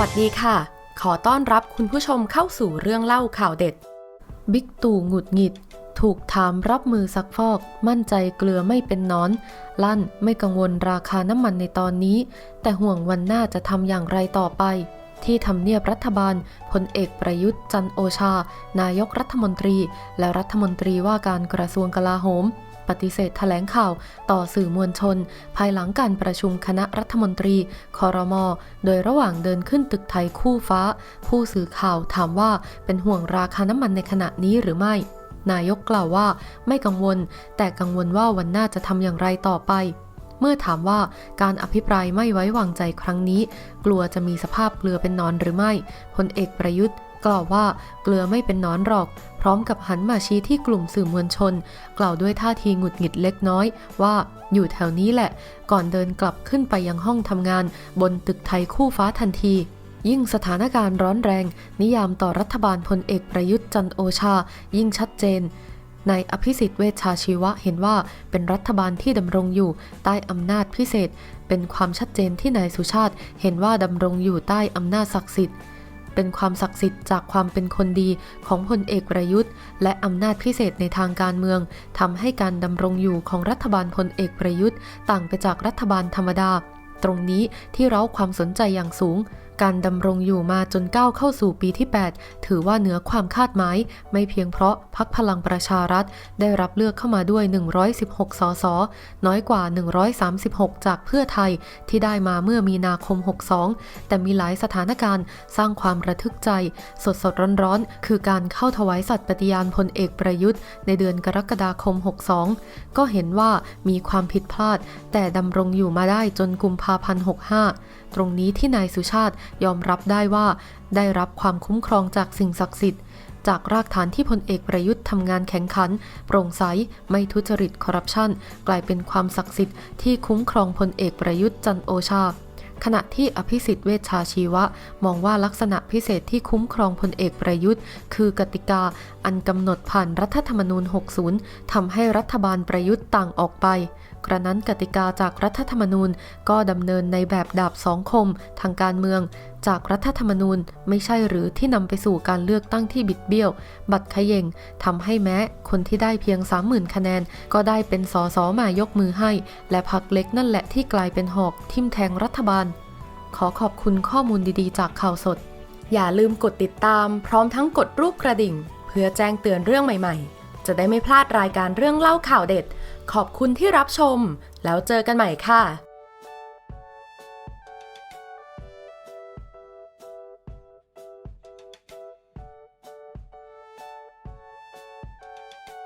วัสดีค่ะ ขอต้อนรับคุณผู้ชมเข้าสู่เรื่องเล่าข่าวเด็ด บิ๊กตู่หงุดหงิด ถูกถามรับมือซักฟอก มั่นใจเกลือไม่เป็นนอน ลั่นไม่กังวลราคาน้ำมันในตอนนี้ แต่ห่วงวันหน้าจะทำอย่างไรต่อไป ที่ทำเนียบรัฐบาลพลเอกประยุทธ์จันโอชา นายกรัฐมนตรี และรัฐมนตรีว่าการกระทรวงกลาโหม ฏิเสธแถลงข่าวต่อสื่อมวลชน ภายหลังการประชุมคณะรัฐมนตรีคอรมอโดยระหว่างเดินขึ้นตึกไทยคู่ฟ้า ผู้สื่อข่าวถามว่าเป็นห่วงราคาน้ำมันในขณะนี้หรือไม่ นายกกล่าวว่าไม่กังวล แต่กังวลว่าวันหน้าจะทำอย่างไรต่อไปเมื่อถามว่าการอภิปรายไม่ไว้วางใจครั้งนี้ กลัวจะมีสภาพเกลือเป็นนอนหรือไม่พลเอกประยุทธ์ กล่าวว่าเกลือไม่เป็นนอนหรอก พร้อมกับหันมาชี้ที่กลุ่มสื่อมวลชน กล่าวด้วยท่าทีหงุดหงิดเล็กน้อยว่าอยู่แถวนี้แหละ ก่อนเดินกลับขึ้นไปยังห้องทำงาน บนตึกไทยคู่ฟ้าทันที ยิ่งสถานการณ์ร้อนแรง นิยามต่อรัฐบาลพลเอกประยุทธ์จันโอชา ยิ่งชัดเจนนายอภิสิทธิ์เวชชาชีวะเห็นว่าเป็นรัฐบาลที่ดำรงอยู่ใต้อำนาจพิเศษ เป็นความชัดเจนที่นายสุชาติเห็นว่าดำรงอยู่ใต้อำนาจศักดิ์สิทธิ์ เป็นความศักดิ์สิทธิ์จากความเป็นคนดีของพลเอกประยุทธ์ และอำนาจพิเศษในทางการเมืองทำให้การดำรงอยู่ของรัฐบาลพลเอกประยุทธ์ ต่างไปจากรัฐบาลธรรมดา ตรงนี้ที่เร้าความสนใจอย่างสูง การดำรงอยู่มาจนก้าวเข้าสู่ปีที่ 8 ถือว่าเหนือความคาดหมาย ไม่เพียงเพราะพักพลังประชารัฐ ได้รับเลือกเข้ามาด้วย 116 สส น้อยกว่า 136 จากเพื่อไทยที่ได้มาเมื่อมีนาคม 62 แต่มีหลายสถานการณ์สร้างความระทึกใจ สดสดร้อนๆ คือการเข้าถวายสัตย์ปฏิญาณพลเอกประยุทธ์ ในเดือนกรกฎาคม 62 ก็เห็นว่ามีความผิดพลาด แต่ดำรงอยู่มาได้จนกุมภาพันธ์ 65 ตรงนี้ที่นายสุชาติยอมรับได้ว่าได้รับความคุ้มครองจากสิ่งศักดิ์สิทธิ์ จากรากฐานที่พลเอกประยุทธ์ทำงานแข็งขัน โปร่งใส ไม่ทุจริตคอร์รัปชัน กลายเป็นความศักดิ์สิทธิ์ที่คุ้มครองพลเอกประยุทธ์จันโอชา ขณะที่อภิสิทธิ์เวชชาชีวะ มองว่าลักษณะพิเศษที่คุ้มครองพลเอกประยุทธ์ คือกติกาอันกำหนดผ่านรัฐธรรมนูญ 60 ทำให้รัฐบาลประยุทธ์ต่างออกไป กระนั้นกติกาจากรัฐธรรมนูญก็ดำเนินในแบบดาบสองคมทางการเมือง จากรัฐธรรมนูญไม่ใช่หรือที่นำไปสู่การเลือกตั้งที่บิดเบี้ยว บัตรขยงทำให้แม้คนที่ได้เพียง 30,000 คะแนน ก็ได้เป็นสอสอมายกมือให้ และพักเล็กนั่นแหละที่กลายเป็นหอกทิ่มแทงรัฐบาล ขอขอบคุณข้อมูลดีๆ จากข่าวสด อย่าลืมกดติดตาม พร้อมทั้งกดรูปกระดิ่ง เพื่อแจ้งเตือนเรื่องใหม่ๆ จะได้ไม่พลาดรายการเรื่องเล่าข่าวเด็ด ขอบคุณที่รับชม แล้วเจอกันใหม่ค่ะ